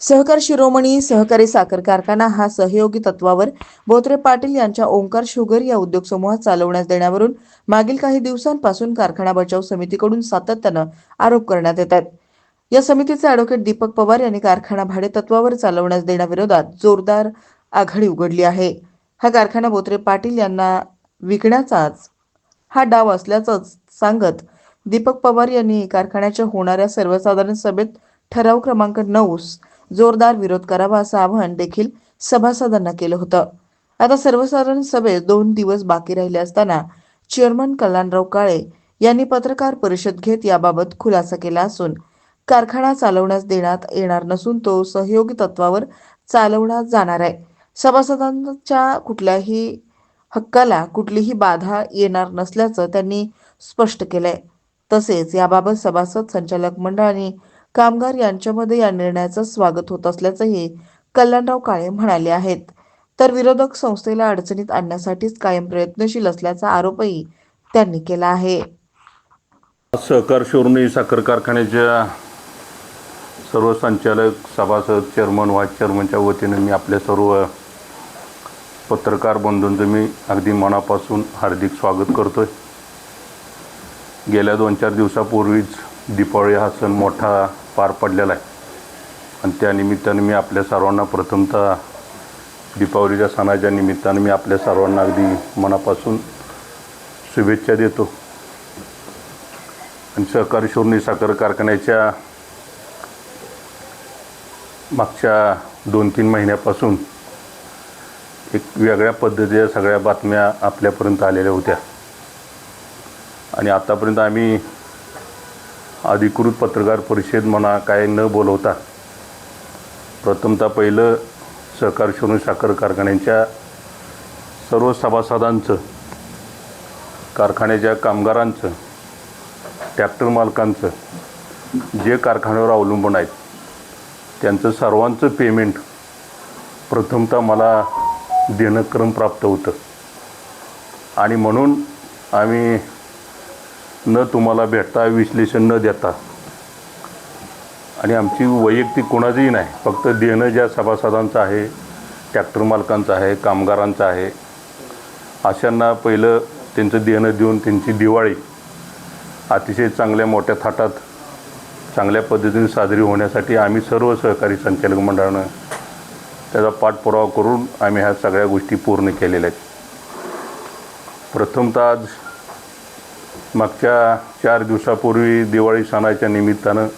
सहकार शिरोमणी सहकारी साखर कारखाना हा सहयोगी तत्वावर बोत्रे पाटील यांच्या ओंकार शुगर या उद्योग समूहात चालवण्यास देण्यावरून मागील काही दिवसांपासून कारखाना बचाव समितीकडून सातत्यानं आरोप करण्यात येत आहेत. या समितीचे ॲडव्होकेट दीपक पवार यांनी कारखाना भाडे तत्वावर चालवण्यास देण्याविरोधात जोरदार आघाडी उघडली आहे. हा कारखाना बोत्रे पाटील यांना विकण्याचाच हा डाव असल्याचं सांगत दीपक पवार यांनी कारखान्याच्या होणाऱ्या सर्वसाधारण सभेत ठराव क्रमांक नऊ जोरदार विरोध करावा असं आवाहन देखील सभासदांना केलं होतं. आता सर्वसाधारण सभेत दोन दिवस बाकी राहिले असताना चेअरमन कल्याणराव काळे यांनी पत्रकार परिषद घेत याबाबत खुलासा केला असून कारखाना चालवण्यास देण्यात येणार नसून तो सहयोगी तत्वावर चालवला जाणार आहे. सभासदांच्या कुठल्याही हक्काला कुठलीही बाधा येणार नसल्याचं त्यांनी स्पष्ट केलंय. तसेच याबाबत सभासद संचालक मंडळ आणि कामगार यांच्यामध्ये या निर्णयाचं स्वागत होत असल्याचंही कल्याणराव काळे म्हणाले आहेत. तर विरोधक संस्थेला अडचणीत आणण्यासाठीच कायम प्रयत्नशील असल्याचा आरोपही त्यांनी केला आहे. सहकार शोरूम साखर कारखान्याच्या सर्व संचालक सभासद चेअरमन व्हाईस चेअरमनच्या वतीनं मी आपल्या सर्व पत्रकार बंधूंचं मी अगदी मनापासून हार्दिक स्वागत करतो आहे गेल्या दोन चार दिवसापूर्वीच दीपावळी हा सण मोठा पार पडलेला आहे. आणि त्या निमित्तानं मी आपल्या सर्वांना प्रथमतः दीपावलीच्या सणाच्या निमित्तानं मी आपल्या सर्वांना अगदी मनापासून शुभेच्छा देतो. आणि सहकारी शोरणी साखर कारखान्याच्या मागच्या दोन तीन महिन्यापासून एक वेगळ्या पद्धतीच्या सगळ्या बातम्या आपल्यापर्यंत आलेल्या होत्या. आणि आतापर्यंत आम्ही अधिकृत पत्रकार परिषद म्हणा काय न बोलवता. प्रथमतः पहिलं सहकार शोरूम साखर कारखान्यांच्या सर्व सभासदांचं कारखान्याच्या कामगारांचं ट्रॅक्टर मालकांचं जे कारखान्यावर अवलंबून आहेत त्यांचं सर्वांचं पेमेंट प्रथमतः मला देणं क्रमप्राप्त होतं. आणि म्हणून आम्ही न तुम्हाला भेटता विश्लेषण न देता. आणि आमची वैयक्तिक कोणाचंही नाही. फक्त देणं ज्या सभासदांचं आहे ट्रॅक्टर मालकांचं आहे कामगारांचं आहे अशांना पहिलं त्यांचं देणं देऊन त्यांची दिवाळी अतिशय चांगल्या मोठ्या थाटात चांगल्या पद्धतीने साजरी होण्यासाठी आम्ही सर्व सहकारी संचालक मंडळानं त्याचा पाठपुरावा करून आम्ही ह्या सगळ्या गोष्टी पूर्ण केलेल्या आहेत. प्रथमतः आज मागच्या चार दिवसापूर्वी दिवाळी सणाच्या निमित्तानं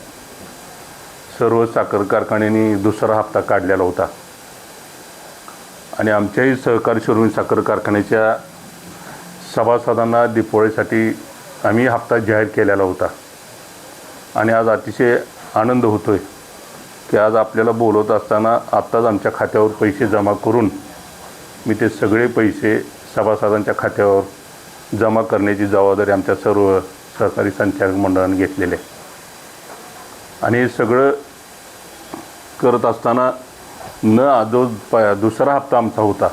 सर्व साखर कारखान्यांनी दुसरा हप्ता काढलेला होता. आणि आमच्याही सहकारी शोरूम साखर कारखान्याच्या सभासदांना दिपोळीसाठी आम्ही हप्ता जाहीर केलेला होता. आणि आज अतिशय आनंद होतो आहे की आज आपल्याला बोलवत असताना आत्ताच आमच्या खात्यावर पैसे जमा करून मी ते सगळे पैसे सभासदांच्या खात्यावर जमा करण्याची जबाबदारी आमच्या सर्व सहकारी संचालक मंडळाने घेतलेली आहे. आणि हे सगळं करत असताना न जो प दुसरा हप्ता आमचा होता.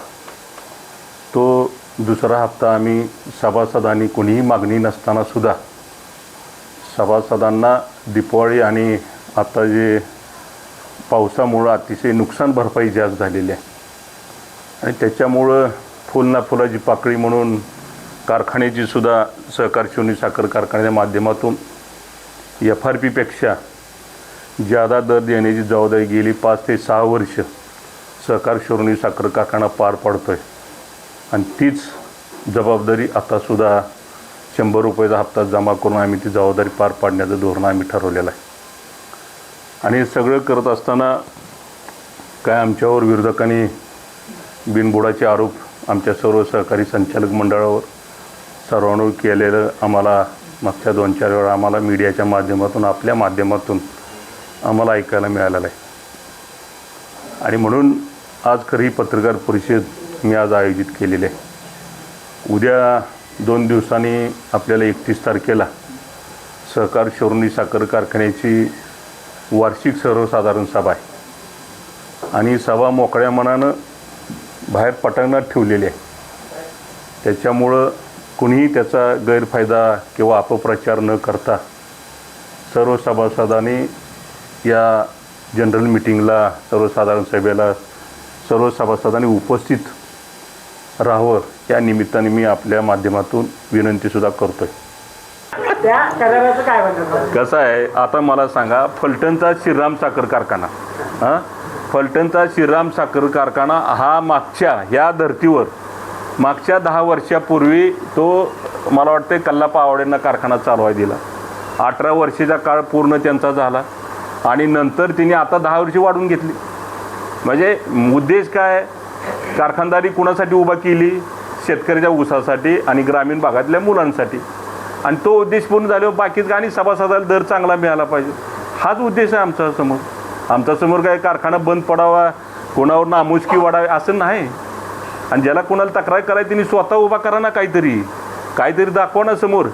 तो दुसरा हप्ता आम्ही सभासदांनी कोणीही मागणी नसताना सुद्धा सभासदांना दिपावळी आणि आता जे पावसामुळं अतिशय नुकसान भरपाई जास्त झालेली आहे. आणि त्याच्यामुळं फुल ना फुलाची पाकळी म्हणून कारखान्याची सुद्धा सहकार शिवणी साखर कारखान्याच्या माध्यमातून एफ आर पीपेक्षा जादा दर देण्याची जबाबदारी गेली पाच ते सहा वर्ष सहकार शिवणी साखर कारखाना पार पाडतो आहे आणि तीच जबाबदारी आतासुद्धा शंभर रुपयाचा हप्ता जमा करून आम्ही ती जबाबदारी पार पाडण्याचं धोरण आम्ही ठरवलेलं आहे. आणि हे सगळं करत असताना काय आमच्यावर विरोधकांनी बिनबुडाचे आरोप आमच्या सर्व सहकारी संचालक मंडळावर सर्वांवर केलेलं आम्हाला मागच्या दोन चार वेळा आम्हाला मीडियाच्या माध्यमातून आपल्या माध्यमातून आम्हाला ऐकायला मिळालेलं आहे. आणि म्हणून आज खरी पत्रकार परिषद मी आज आयोजित केलेली आहे. उद्या दोन दिवसांनी आपल्याला एकतीस तारखेला सहकार शोरणी साखर कारखान्याची वार्षिक सर्वसाधारण सभा आहे. आणि सभा मोकळ्या मनानं बाहेर पटांगणात ठेवलेली आहे. त्याच्यामुळं कुणीही त्याचा गैरफायदा किंवा अपप्रचार न करता सर्व सभासदांनी या जनरल मिटिंगला सर्वसाधारण सभेला सर्व सभासदांनी उपस्थित राहावं या निमित्ताने मी आपल्या माध्यमातून विनंतीसुद्धा करतो आहे कसं आहे आता मला सांगा फलटणचा श्रीराम साखर कारखाना हां? फलटणचा श्रीराम साखर कारखाना हा मागच्या ह्या धर्तीवर मागच्या दहा वर्षापूर्वी तो मला वाटतं कल्लापा आवडेंना कारखाना चालवाय दिला. अठरा वर्षाचा काळ पूर्ण त्यांचा झाला. आणि नंतर तिने आता दहा वर्षे वाढवून घेतली. म्हणजे उद्देश काय? कारखानदारी कुणासाठी उभा केली? शेतकऱ्याच्या ऊसासाठी आणि ग्रामीण भागातल्या मुलांसाठी. आणि तो उद्देश पूर्ण झाल्यावर बाकीच आणि सभासदाला दर चांगला मिळाला पाहिजे. हाच उद्देश आहे आमचा समोर. समोर काय कारखाना बंद पडावा कोणावर नामुष्की वाढावी असं नाही. आणि ज्याला कोणाला तक्रार करायची त्यांनी स्वतः उभा करा ना काहीतरी. काहीतरी दाखवा ना समोर.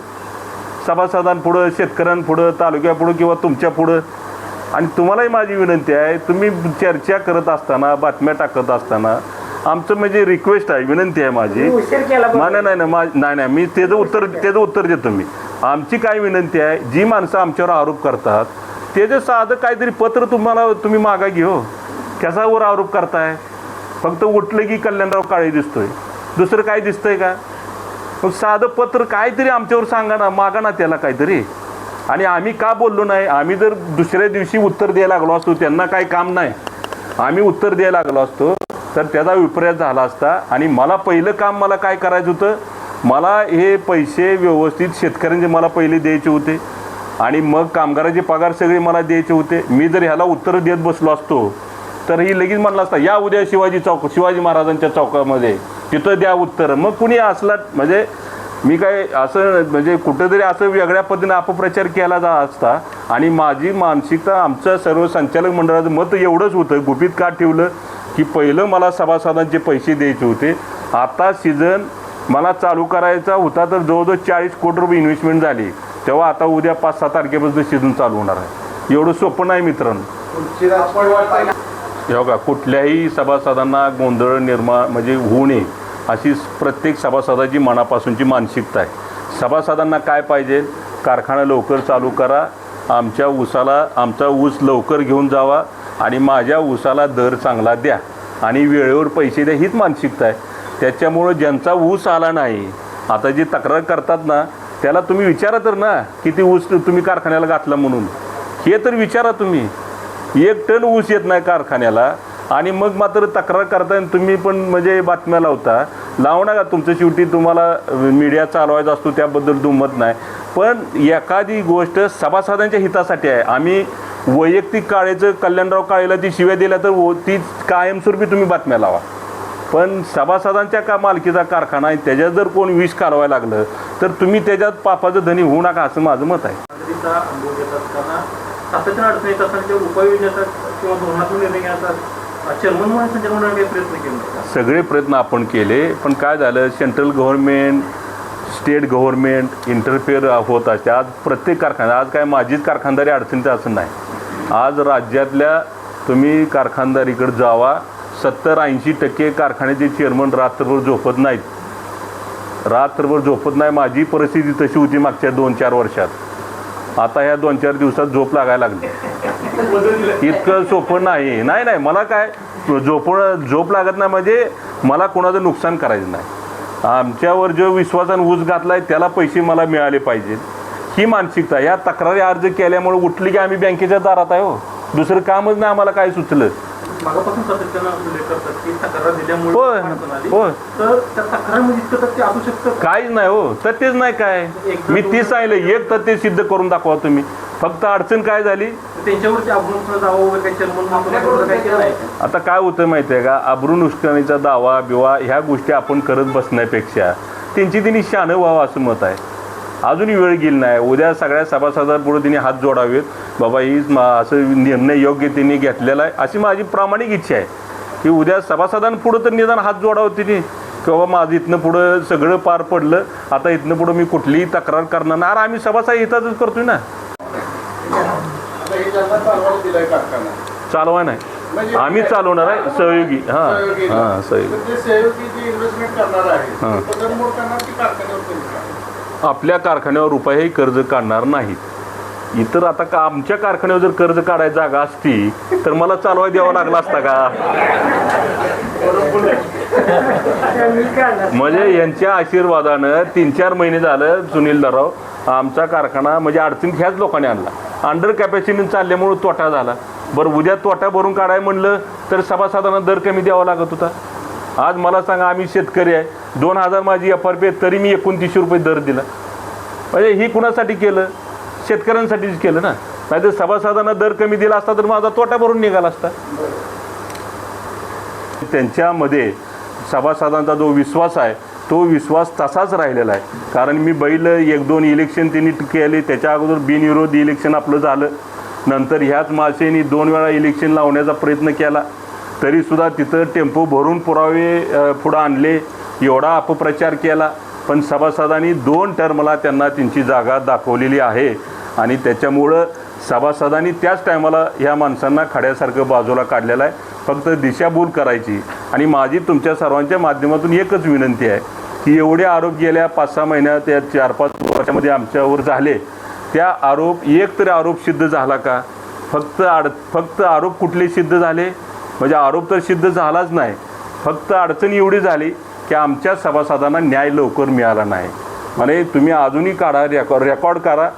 सभासदांपुढं शेतकऱ्यांपुढं तालुक्यापुढं किंवा तुमच्या पुढं. आणि तुम्हालाही माझी विनंती आहे तुम्ही चर्चा करत असताना बातम्या टाकत असताना आमचं म्हणजे रिक्वेस्ट आहे विनंती आहे माझी. नाही नाही नाही मा- नाही नाही मी त्याचं उत्तर त्याचं उत्तर देतो मी. आमची काय विनंती आहे जी माणसं आमच्यावर आरोप करतात त्याचं साधं काहीतरी पत्र तुम्हाला तुम्ही मागा घेऊ कशावर आरोप करताय? फक्त उठलं की कल्याणराव काळे दिसतोय. दुसरं काय दिसतंय का? मग साधं पत्र काहीतरी आमच्यावर सांगा ना मागा ना त्याला काहीतरी. आणि आम्ही का बोललो नाही? आम्ही जर दुसऱ्या दिवशी उत्तर द्यायला लागलो असतो त्यांना काही काम नाही. आम्ही उत्तर द्यायला लागलो असतो तर त्याचा विपर्यास झाला असता. आणि मला पहिलं काम मला काय करायचं होतं? मला हे पैसे व्यवस्थित शेतकऱ्यांचे मला पहिले द्यायचे होते. आणि मग कामगाराचे पगार सगळे मला द्यायचे होते. मी जर ह्याला उत्तर देत बसलो असतो तर ही लगेच म्हणलं असता या उद्या शिवाजी चौक शिवाजी महाराजांच्या चौकामध्ये तिथं द्या उत्तर. मग कुणी असला म्हणजे मी काय असं म्हणजे कुठंतरी असं वेगळ्या पद्धतीने अपप्रचार केला जा असता आणि माझी मानसिकता आमचं सर्व संचालक मंडळाचं मत एवढंच होतं गुपित का ठेवलं की पहिलं मला सभासदांचे पैसे द्यायचे होते आता सीझन मला चालू करायचा होता तर जवळजवळ चाळीस कोटी रुपये इन्व्हेस्टमेंट झाली तेव्हा आता उद्या पाच सहा तारखेपासून सीझन चालू होणार आहे. एवढं सोपं नाही मित्रांनो. हे बघा कुठल्याही सभासदांना गोंधळ निर्माण म्हणजे होऊ नये अशी प्रत्येक सभासदाची मनापासूनची मानसिकता आहे. सभासदांना काय पाहिजे? कारखाना लवकर चालू करा आमच्या ऊसाला आमचा ऊस लवकर घेऊन जावा आणि माझ्या ऊसाला दर चांगला द्या. आणि वेळेवर पैसे द्या हीच मानसिकता आहे. त्याच्यामुळं ज्यांचा ऊस आला नाही आता जी तक्रार करतात ना त्याला तुम्ही विचारा तर ना किती ऊस तुम्ही कारखान्याला घातला म्हणून. हे तर विचारा तुम्ही. एक टन ऊस येत नाही कारखान्याला. आणि मग मात्र तक्रार करताय तुम्ही पण म्हणजे बातम्या लावता. लावू नका तुमचं शेवटी तुम्हाला मीडिया चालवायचा असतो त्याबद्दल दुमत नाही. पण एखादी गोष्ट सभासदांच्या हितासाठी आहे. आम्ही वैयक्तिक काळेचं कल्याणराव काळेला ती शिव्या दिल्या तर ती कायमस्वरूपी तुम्ही बातम्या लावा. पण सभासदांच्या का मालकीचा कारखाना आहे त्याच्यात जर कोण विष कालवायला लागलं तर तुम्ही त्याच्यात पापाचं धनी होऊ नका असं माझं मत आहे. सातत्यानं अडचणी येत असताना उपाययोजनेचा किंवा धोरणात्मक निर्णय घेण्याचा चेअरमन म्हणून काही प्रयत्न केले सगळे प्रयत्न आपण केले पण काय झालं central government state government interfere होत असते. आज प्रत्येक कारखाना आज काय माझीच कारखानदारी अडचणीचं असं नाही. आज राज्यातल्या तुम्ही कारखानदारीकडे जावा सत्तर ऐंशी टक्के कारखान्याचे चेअरमन रात्रभर झोपत नाहीत. रात्रभर झोपत नाही माझी परिस्थिती तशी होती मागच्या दोन चार वर्षात. आता ह्या दोन चार दिवसात झोप लागायला लागली. इतकं सोपं नाही. नाही नाही मला काय झोप झोप लागत नाही म्हणजे मला कोणाचं नुकसान करायचं नाही. आमच्यावर जो विश्वासानं ऊस घातलाय त्याला पैसे मला मिळाले पाहिजेत. ही मानसिकता या तक्रारी अर्ज केल्यामुळे उठली की आम्ही बँकेच्या दारात आहे हो. दुसरं कामच नाही आम्हाला काय सुचलं. मागापासून सातत्यानं उल्लेख करतात की तक्रार दिल्यामुळे होय. अडचण आली. होय. तर त्या तक्रारमध्ये इतकं तथ्य असू शकतं काहीच नाही हो. तथ्यच नाही काय. मी तीच सांगितलं एक तथ्य सिद्ध करून दाखवा तुम्ही. फक्त अडचण काय झाली? त्यांच्यावरती अभ्रंश दावा वगैरे काही चर्मन म्हणून काही केलं नाही. आता काय होतं माहिती आहे का? अब्रू नुकसानीचा दावा बिवा ह्या गोष्टी आपण करत बसण्यापेक्षा त्यांची तिने शानं व्हावं असं मत आहे. अजूनही वेळ गेली नाही. उद्या सगळ्या सभासदांपुढे तिने हात जोडावेत. बाबा ही मा- असं निर्णय योग्य तिने घेतलेला आहे. अशी माझी प्रामाणिक इच्छा आहे की उद्या सभासदांपुढं तर निदान हात जोडावं तिने. की बाबा माझं इथनं पुढं सगळं पार पडलं. आता इथनं पुढं मी कुठलीही तक्रार करणार नाही. अरे आम्ही सभासद इथंच करतोय ना. चालवा नाही. आम्ही चालवणार आहे. सहयोगी. हां. हां सहयोगी. तर जे सहयोगी जे इन्व्हेस्टमेंट करणार आहे हां. आपल्या कारखान्यावर रुपयाही कर्ज काढणार नाहीत. इतर आता का आमच्या कारखान्यावर जर कर्ज काढायची जागा असती तर मला चालवाय द्यावा लागला असता का? म्हणजे यांच्या आशीर्वादानं तीन चार महिने झालं सुनील दराव आमचा कारखाना म्हणजे अडचणीत ह्याच लोकांनी आणला. अंडर कॅपॅसिटी चालल्यामुळं तोटा झाला. बरं उद्या तोटा भरून काढाय म्हणलं तर सभासदांना दर कमी द्यावा लागत होता. आज मला सांगा आम्ही शेतकरी आहे. दोन हजार माझी एफ आर पी आहे तरी मी एकोणतीसशे रुपये दर दिला. म्हणजे ही कुणासाठी केलं? शेतकऱ्यांसाठीच केलं ना? नाहीतर सभासदांना दर कमी दिला असता तर माझा तोटा भरून निघाला असता. त्यांच्यामध्ये सभासदांचा जो विश्वास आहे तो विश्वास तसाच राहिलेला आहे. कारण मी बैल एक दोन इलेक्शन त्यांनी केले त्याच्या अगोदर बिनविरोध इलेक्शन आपलं झालं. नंतर ह्याच मासेनी दोन वेळा इलेक्शन लावण्याचा प्रयत्न केला. तरीसुद्धा तिथं टेम्पो भरून पुरावे पुढं आणले. एवढा अपप्रचार केला. पण सभासदांनी दोन टर्मला त्यांना त्यांची जागा दाखवलेली आहे. आणि त्याच्यामुळं सभासदांनी त्याच टायमाला ह्या माणसांना खड्यासारखं बाजूला काढलेलं आहे. फक्त दिशाभूल करायची. आणि माझी तुमच्या सर्वांच्या माध्यमातून एकच विनंती आहे की एवढे आरोप गेल्या पाच सहा महिन्यात या चार पाच वर्षामध्ये आमच्यावर झाले. त्या आरोप एक तरी आरोप सिद्ध झाला का? फक्त आड फक्त आरोप कुठले सिद्ध झाले? म्हणजे आरोप तर सिद्ध झालाच नाही. फक्त अडचण एवढी झाली की आमच्या सभासदांना न्याय लवकर मिळाला नाही. म्हणजे तुम्ही अजूनही काढा रेकॉर्ड रेकॉर्ड करा.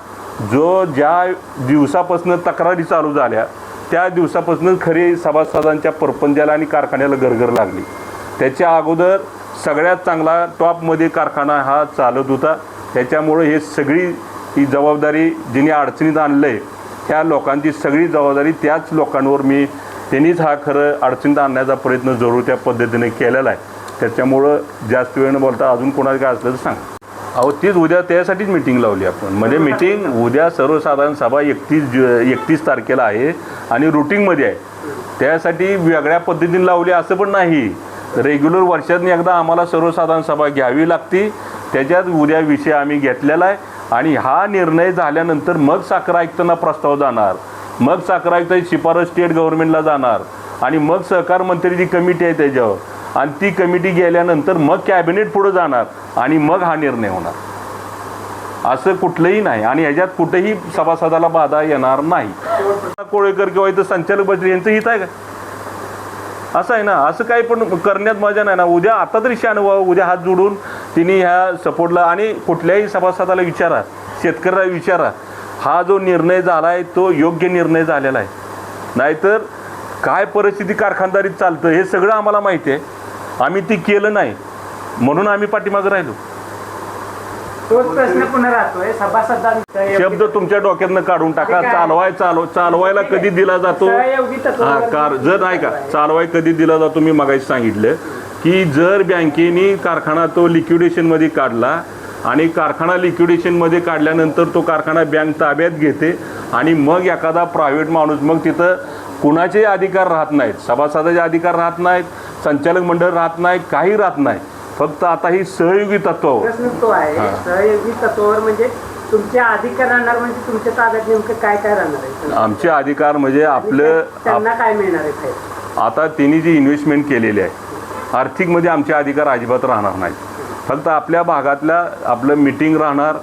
जो ज्या दिवसापासून तक्रारी चालू झाल्या त्या दिवसापासून खरी सभासदांच्या परपंजाला आणि कारखान्याला गरगर लागली. त्याच्या अगोदर सगळ्यात चांगला टॉपमध्ये कारखाना हा चालत होता. त्याच्यामुळं हे सगळी ही जबाबदारी जिने अडचणीत आणलं आहे त्या लोकांची सगळी जबाबदारी त्याच लोकांवर मी त्यांनीच हा खरं अडचणीत आणण्याचा प्रयत्न जरूर त्या पद्धतीने केलेला आहे. त्याच्यामुळं जास्त वेळ न बोलता अजून कोणाला काय असलं तर सांग. अहो तीच उद्या त्यासाठीच मिटिंग लावली आपण. म्हणजे मिटिंग उद्या सर्वसाधारण सभा एकतीस जु एकतीस तारखेला आहे आणि रुटीनमध्ये आहे. त्यासाठी वेगळ्या पद्धतीने लावली असं पण नाही. रेग्युलर वर्षातून एकदा आम्हाला सर्वसाधारण सभा घ्यावी लागती. त्याच्यात उद्या विषय आम्ही घेतलेला आहे. आणि हा निर्णय झाल्यानंतर मग साखर आयुक्तांना प्रस्ताव जाणार. मग साखर आयुक्ताची शिफारस स्टेट गव्हर्नमेंटला जाणार. आणि मग सहकार मंत्रीची कमिटी आहे त्याच्यावर. आणि ती कमिटी गेल्यानंतर मग कॅबिनेट पुढे जाणार. आणि मग हा निर्णय होणार. असं कुठलंही नाही. आणि ह्याच्यात कुठेही सभासदाला बाधा येणार नाही. कोळेकर किंवा इथं संचालक बजरी यांचं हित आहे का? असं आहे ना. असं काही पण करण्यात मजा नाही ना. उद्या आता तरी शान व्हावं उद्या हात जोडून तिने ह्या सपोर्टला आणि कुठल्याही सभासदाला विचारा. शेतकऱ्याला विचारा. हा जो निर्णय झाला आहे तो योग्य निर्णय झालेला आहे. नाहीतर काय परिस्थिती कारखानदारीत चालतं हे सगळं आम्हाला माहिती आहे. आम्ही ती केलं नाही. म्हणून आम्ही पाठीमागं राहिलो. तोच प्रश्न पुन्हा राहतोय. सभासदांचा शब्द तुमच्या डोक्यातनं काढून टाका. चालवाय चालव चालवायला कधी दिला जातो? सहयोगी हा तत्वावर कार जर नाही का चालवाय कधी दिला जातो? मी मगाशी सांगितलं की जर बँकेने कारखाना तो लिक्विडेशनमध्ये काढला आणि कारखाना लिक्विडेशनमध्ये काढल्यानंतर तो कारखाना बँक ताब्यात घेते आणि मग एखादा प्रायव्हेट माणूस मग तिथं कुणाचे अधिकार राहत नाहीत? सभासदाचे अधिकार राहत नाहीत संचालक मंडळ राहत नाही काही राहत नाही. फक्त आता ही सहयोगी तत्वावर प्रश्न तो आहे. सहयोगी तत्वावर म्हणजे तुमचे अधिकार राहणार म्हणजे तुमच्या ताब्यात नेमकं काय काय राहणार आहे? आमचे अधिकार म्हणजे आपलं त्यांना काय मिळणार आहे? आता त्यांनी जी इन्व्हेस्टमेंट केलेली आहे आर्थिकमध्ये आमचे अधिकार अजिबात राहणार नाहीत. फक्त आपल्या भागातल्या आपलं मिटिंग राहणार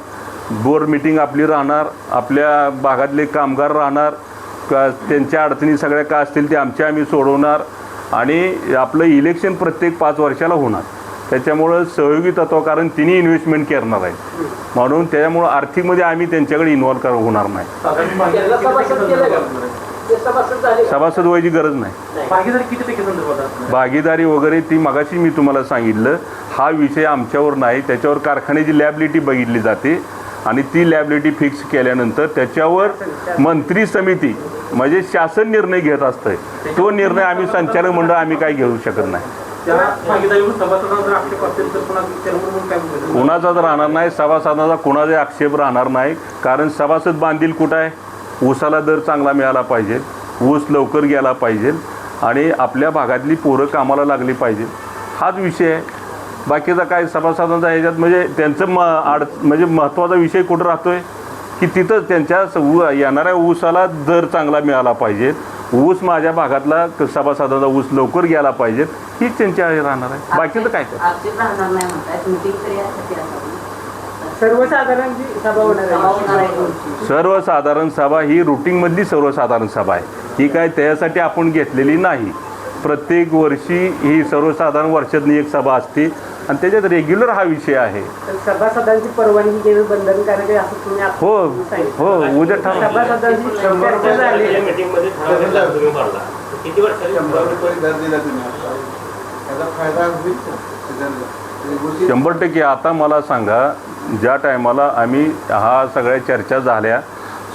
बोर्ड मिटिंग आपली राहणार आपल्या भागातले कामगार राहणार का त्यांच्या अडचणी सगळ्या काय असतील ते आमच्या आम्ही सोडवणार आणि आपलं इलेक्शन प्रत्येक पाच वर्षाला होणार. त्याच्यामुळं सहयोगी तत्व कारण तिन्ही इन्व्हेस्टमेंट करणार आहे म्हणून त्याच्यामुळं आर्थिकमध्ये आम्ही त्यांच्याकडे इन्व्हॉल्व कर होणार नाही. सभासद व्हायची गरज नाही. भागीदारी किती टक्के संदर्भात असणार? भागीदारी वगैरे ती मगाशी मी तुम्हाला सांगितलं. हा विषय आमच्यावर नाही त्याच्यावर कारखान्याची लॅबिलिटी बघितली जाते आणि ती लॅबिलिटी फिक्स केल्यानंतर त्याच्यावर मंत्री समिती म्हणजे शासन निर्णय घेत असतंय. तो निर्णय आम्ही संचालक मंडळ आम्ही काय घेऊ शकत नाही? कुणाचाच राहणार नाही सभासदांचा कुणाचा आक्षेप राहणार नाही कारण सभासद बांधील कुठं आहे? ऊसाला दर चांगला मिळाला पाहिजे ऊस लवकर गेला पाहिजे आणि आपल्या भागातली पोरं कामाला लागली पाहिजे. हाच विषय आहे. बाकीचा काय सभासदांचा ह्याच्यात म्हणजे त्यांचं म आड म्हणजे महत्त्वाचा विषय कुठं राहतोय? की तिथं त्यांच्या स- ऊ येणाऱ्या ऊसाला दर चांगला मिळाला पाहिजे. ऊस माझ्या भागातला क- सभासदांचा ऊस लवकर गेला पाहिजे. हीच त्यांच्या हे राहणार आहे. बाकीचं काय? तरी सर्वसाधारण जी सभा. सर्वसाधारण ही रुटीनमधली सर्वसाधारण सभा आहे. ही काय त्याच्यासाठी आपण घेतलेली नाही. प्रत्येक वर्षी ही सर्वसाधारण वर्षातली एक सभा असते. आणि त्याच्यात रेग्युलर हा विषय आहे. तर सभासदांची परवानगी घेणं बंधनकारक आहे असं तुम्ही आता हो सांगितलं. हो उद्या ठरवा सभासदांची चर्चा झाली. शंभर रुपये दर दिला तुम्ही आता. त्याचा फायदा होईल का सीझनला? म्हणजे गोष्टी- शंभर टक्के आता मला सांगा ज्या टायमाला आम्ही हा सगळ्या चर्चा झाल्या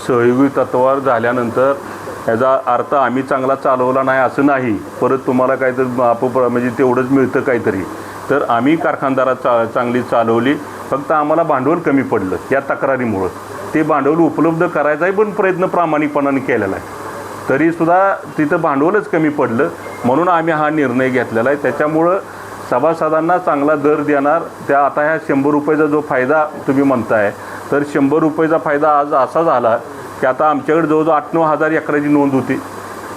सहयोगी तत्वावर झाल्यानंतर याचा अर्थ आम्ही चांगला चालवला नाही असं नाही. परत तुम्हाला काहीतरी आप म्हणजे तेवढंच मिळतं काहीतरी. तर आम्ही कारखानदारा चा चांगली चालवली. फक्त आम्हाला भांडवल कमी पडलं या तक्रारीमुळं. ते भांडवल उपलब्ध करायचाही पण प्रयत्न प्रामाणिकपणाने केलेला आहे. तरीसुद्धा तिथं भांडवलच कमी पडलं. म्हणून आम्ही हा निर्णय घेतलेला आहे. त्याच्यामुळं सभासदांना चांगला दर देणार. त्या आता ह्या शंभर रुपयाचा जो फायदा तुम्ही म्हणताय तर शंभर रुपयाचा फायदा आज असा झाला की आता आमच्याकडे जवळजवळ आठ नऊ हजार एकराची नोंद होती.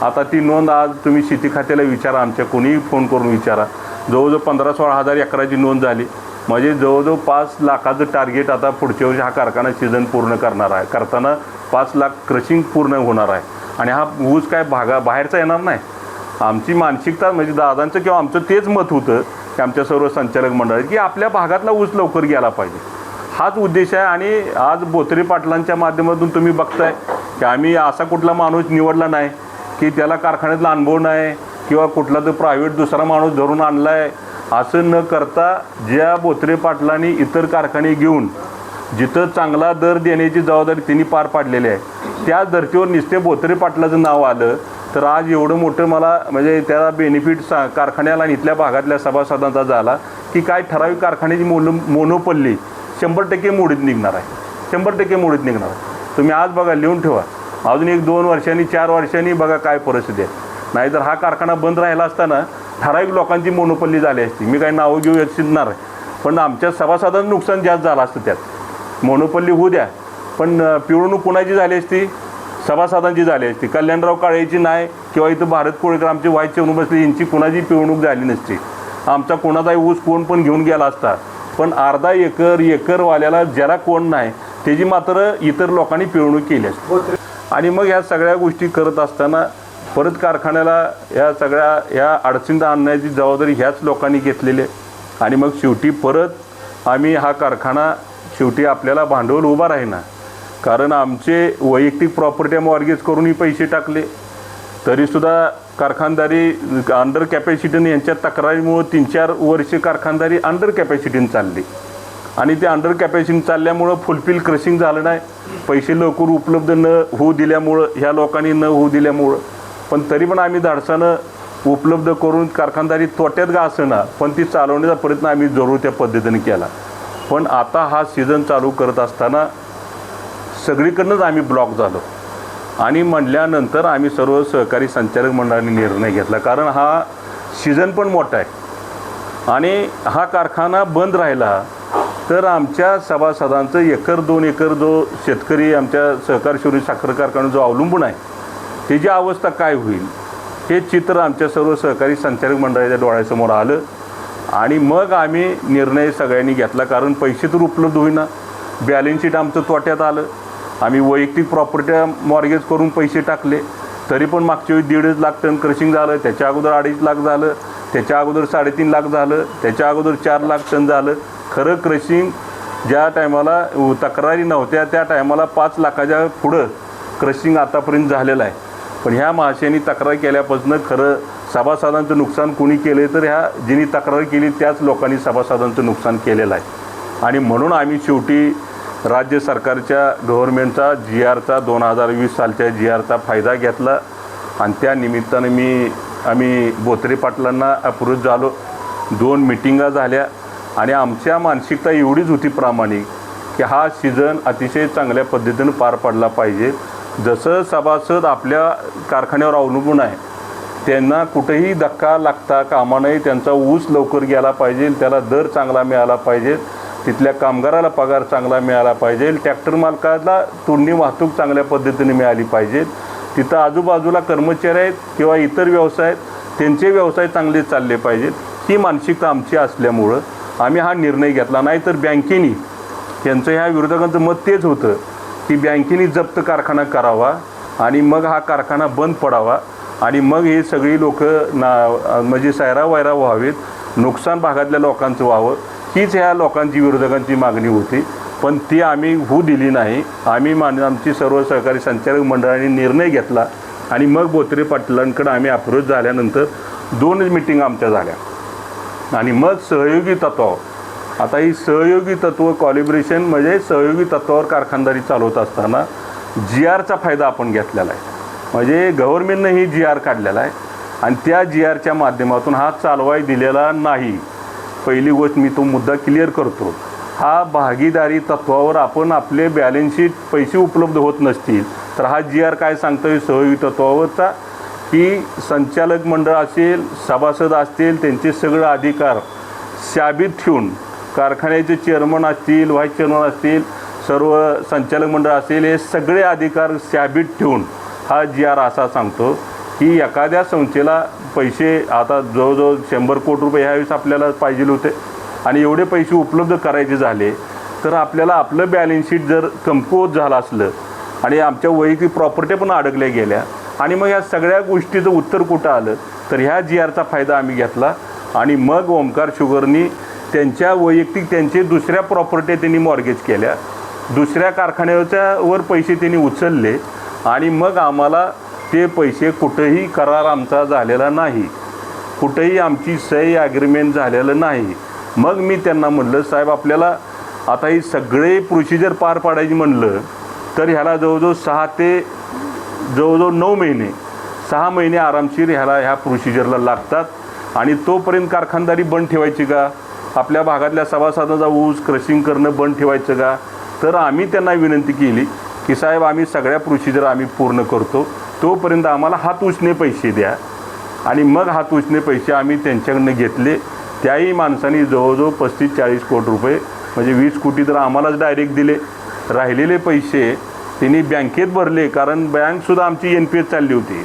आता ती नोंद आज तुम्ही शेती खात्याला विचारा. आमच्या कोणीही फोन करून विचारा. जवळजवळ पंधरा सोळा हजार एकराची नोंद झाली. म्हणजे जवळजवळ पाच लाखाचं टार्गेट आता पुढच्या वर्षी हा कारखाना सीझन पूर्ण करणार आहे. करताना पाच लाख क्रशिंग पूर्ण होणार आहे. आणि हा ऊस काय भागा बाहेरचा येणार नाही. आमची मानसिकता म्हणजे दादांचं किंवा आमचं तेच मत होतं की आमच्या सर्व संचालक मंडळात की आपल्या भागातला ऊस लवकर गेला पाहिजे. हाच उद्देश आहे आणि आज बोत्रे पाटलांच्या माध्यमातून तुम्ही बघताय की आम्ही असा कुठला माणूस निवडला नाही की त्याला कारखान्यातला अनुभव नाही. किंवा कुठला तर प्रायव्हेट दुसरा माणूस धरून आणला आहे असं न करता ज्या बोत्रे पाटलांनी इतर कारखाने घेऊन जिथं चांगला दर देण्याची जबाबदारी त्यांनी पार पाडलेली आहे त्या धर्तीवर निस्ते बोत्रे पाटलाचं नाव आलं तर आज एवढं मोठं मला म्हणजे त्याला बेनिफिट सा कारखान्याला आणि इथल्या भागातल्या सभासदांचा झाला की काय ठराविक कारखान्याची मोनो मोनोपल्ली शंभर टक्के मोडीत निघणार आहे. शंभर टक्के मोडीत निघणार आहे. तुम्ही आज बघा लिहून ठेवा. अजून एक दोन वर्षांनी चार वर्षांनी बघा काय परिस्थिती आहे. नाहीतर हा कारखाना बंद राहिला असताना ठराविक लोकांची मोनोपल्ली झाली असती. मी काही नावं घेऊ इच्छिणार आहे पण आमच्या सभासदांचं नुकसान जास्त झालं असतं त्यात. मोनोपल्ली होऊ द्या. पण पिळवणूक कुणाची झाली असती? सभासदांची झाली असती. कल्याणराव काळेची नाही किंवा इथं भारत कोळेकर आमचे व्हाईस चेअरमन बसली यांची कुणाची पिळवणूक झाली नसती. आमचा कोणाचाही ऊस कोण पण घेऊन गेला असता. पण अर्धा एकर एकरवाल्याला ज्याला कोण नाही त्याची मात्र इतर लोकांनी पिळवणूक केली असते. आणि मग ह्या सगळ्या गोष्टी करत असताना परत कारखान्याला या सगळ्या ह्या अडचणीत आणण्याची जबाबदारी ह्याच लोकांनी घेतलेली आहे. आणि मग शेवटी परत आम्ही हा कारखाना शेवटी आपल्याला भांडवल उभा राहीना. कारण आमचे वैयक्तिक प्रॉपर्टी मॉर्गेज करूनही पैसे टाकले. तरीसुद्धा कारखानदारी अंडर कॅपॅसिटीने यांच्या तक्रारीमुळं तीन चार वर्षे कारखानदारी अंडर कॅपॅसिटीने चालली. आणि ते अंडर कॅपॅसिटी चालल्यामुळं फुलफिल क्रशिंग झालं नाही. पैसे लवकर उपलब्ध न होऊ दिल्यामुळं ह्या लोकांनी न होऊ दिल्यामुळं. पण तरी पण आम्ही धाडसानं उपलब्ध करून कारखानदारी तोट्यात का असेना पण ती चालवण्याचा प्रयत्न आम्ही जरूर त्या पद्धतीने केला. पण आता हा सीझन चालू करत असताना सगळीकडनंच आम्ही ब्लॉक झालो. आणि म्हणल्यानंतर आम्ही सर्व सहकारी संचालक मंडळाने निर्णय घेतला कारण हा सीझन पण मोठा आहे. आणि हा कारखाना बंद राहिला तर आमच्या सभासदांचं एकर दोन एकर जो शेतकरी आमच्या सहकार शिवरी साखर कारखाना जो अवलंबून आहे त्याची अवस्था काय होईल हे चित्र आमच्या सर्व सहकारी संचालक मंडळाच्या डोळ्यासमोर आलं आणि मग आम्ही निर्णय सगळ्यांनी घेतला कारण पैसे तर उपलब्ध होईना. बॅलन्स शीट आमचं तोट्यात आलं. आम्ही वैयक्तिक प्रॉपर्ट्या मॉर्गेज करून पैसे टाकले. तरी पण मागच्या वेळी दीडच लाख टन क्रशिंग झालं त्याच्या अगोदर अडीच लाख झालं त्याच्या अगोदर साडेतीन लाख झालं त्याच्या अगोदर चार लाख टन झालं. खरं क्रशिंग ज्या टायमाला तक्रारी नव्हत्या त्या टायमाला पाच लाखाच्या पुढं क्रशिंग आतापर्यंत झालेलं आहे. पण ह्या महाशयांनी तक्रार केल्यापासून खरं सभासदांचं नुकसान कुणी केलं तर ह्या जिनी तक्रार केली त्याच लोकांनी सभासदांचं नुकसान केलेलं आहे. आणि म्हणून आम्ही शेवटी राज्य सरकारच्या गव्हर्नमेंटचा जी आरचा दोन हजार वीस सालच्या जी आरचा फायदा घेतला. आणि त्या निमित्तानं मी आम्ही बोत्रे पाटलांना अप्रोच झालो. दोन मिटिंगा झाल्या. आणि आमच्या मानसिकता एवढीच होती प्रामाणिक की हा सीझन अतिशय चांगल्या पद्धतीनं पार पडला पाहिजे. जसं सभासद आपल्या कारखान्यावर अवलंबून आहे त्यांना कुठेही धक्का लागता कामा नये त्यांचा ऊस लवकर गेला पाहिजे त्याला दर चांगला मिळाला पाहिजे तिथल्या कामगाराला पगार चांगला मिळाला पाहिजे ट्रॅक्टर मालकाला तोंडी वाहतूक चांगल्या पद्धतीने मिळाली पाहिजे. तिथं आजूबाजूला कर्मचारी आहेत किंवा इतर व्यवसाय आहेत त्यांचे व्यवसाय चांगले चालले पाहिजेत. ही मानसिकता आमची असल्यामुळं आम्ही हा निर्णय घेतला. नाही तर बँकेनी त्यांचं ह्या विरोधकांचं मत तेच होतं. की बँकेने जप्त कारखाना करावा आणि मग हा कारखाना बंद पडावा आणि मग हे सगळी लोक ना म्हणजे सैरा वैरा व्हावेत नुकसान भागातल्या लोकांचं व्हावं हीच ह्या लोकांची विरोधकांची मागणी होती. पण ती आम्ही होऊ दिली नाही. आम्ही मान आमची सर्व सहकारी संचालक मंडळाने निर्णय घेतला आणि मग बोत्रे पाटलांकडे आम्ही अप्रोच झाल्यानंतर दोनच मिटिंग आमच्या झाल्या. आणि मग सहयोगी तत्वावर आता ही सहयोगी तत्व कॉलिब्रेशन म्हणजे सहयोगी तत्वावर कारखानदारी चालवत असताना जी आरचा फायदा आपण घेतलेला आहे. म्हणजे गव्हर्नमेंटनं ही जी आर काढलेला आहे. आणि त्या जी आरच्या माध्यमातून हा चालवाय दिलेला नाही. पहिली गोष्ट मी तो मुद्दा क्लिअर करतो. हा भागीदारी तत्वावर आपण आपले बॅलन्स शीट पैसे उपलब्ध होत नसतील तर हा जी आर काय सांगतोय? सहयोगी तत्वावरचा. की संचालक मंडळ असेल सभासद असतील त्यांचे सगळे अधिकार शाबित ठेवून कारखान्याचे चेअरमन असतील व्हाईस चेअरमन असतील सर्व संचालक मंडळ असेल हे सगळे अधिकार शाबित ठेवून हा जी आर असा सांगतो की एखाद्या संस्थेला पैसे आता जवळजवळ शंभर कोटी रुपये ह्यावेळेस आपल्याला पाहिजे होते आणि एवढे पैसे उपलब्ध करायचे झाले तर आपल्याला आपलं बॅलन्स शीट जर कमकुवत झालं असलं आणि आमच्या वैयक्तिक प्रॉपर्टी पण अडकल्या गेल्या आणि मग या सगळ्या गोष्टीचं उत्तर कुठं आलं तर ह्या जी आरचा फायदा आम्ही घेतला आणि मग ओमकार शुगरनी त्यांच्या वैयक्तिक त्यांचे दुसऱ्या प्रॉपर्टी त्यांनी मॉर्गेज केल्या. दुसऱ्या कारखान्याच्या वर पैसे त्यांनी उचलले आणि मग आम्हाला ते पैसे कुठंही करार आमचा झालेला नाही. कुठंही आमची सही ॲग्रीमेंट झालेलं नाही. मग मी त्यांना म्हणलं साहेब आपल्याला आता ही सगळे प्रोसिजर पार पाडायची म्हणलं तर ह्याला जवळजवळ सहा ते जवळजवळ नऊ महिने सहा महिने आरामशीर ह्याला ह्या प्रोसिजरला लागतात आणि तोपर्यंत कारखानदारी बंद ठेवायची का? आपल्या भागातल्या सभासदांचा ऊस क्रशिंग करणं बंद ठेवायचं का? तर आम्ही त्यांना विनंती केली की साहेब आम्ही सगळ्या प्रोसिजर आम्ही पूर्ण करतो. तोपर्यंत आम्हाला हात उचने पैसे द्या. आणि मग हात उचने पैसे आम्ही त्यांच्याकडनं घेतले. त्याही माणसांनी जवळजवळ पस्तीस चाळीस कोटी रुपये म्हणजे वीस कोटी तर आम्हालाच डायरेक्ट दिले. राहिलेले पैसे त्यांनी बँकेत भरले कारण बँकसुद्धा आमची एन पी एस चालली होती.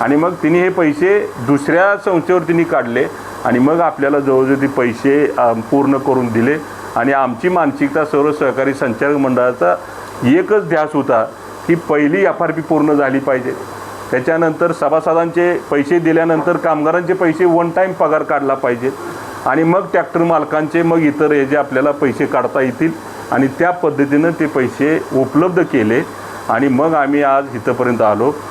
आणि मग तिने हे पैसे दुसऱ्या संस्थेवर तिने काढले. आणि मग आपल्याला जवळजवळ ते पैसे पूर्ण करून दिले. आणि आमची मानसिकता सर्व सहकारी संचालक मंडळाचा एकच ध्यास होता की पहिली एफ आर पी पूर्ण झाली पाहिजे. त्याच्यानंतर सभासदांचे पैसे दिल्यानंतर कामगारांचे पैसे वन टाईम पगार काढला पाहिजे. आणि मग ट्रॅक्टर मालकांचे मग इतर हे जे आपल्याला पैसे काढता येतील. आणि त्या पद्धतीनं ते पैसे उपलब्ध केले. आणि मग आम्ही आज इथंपर्यंत आलो.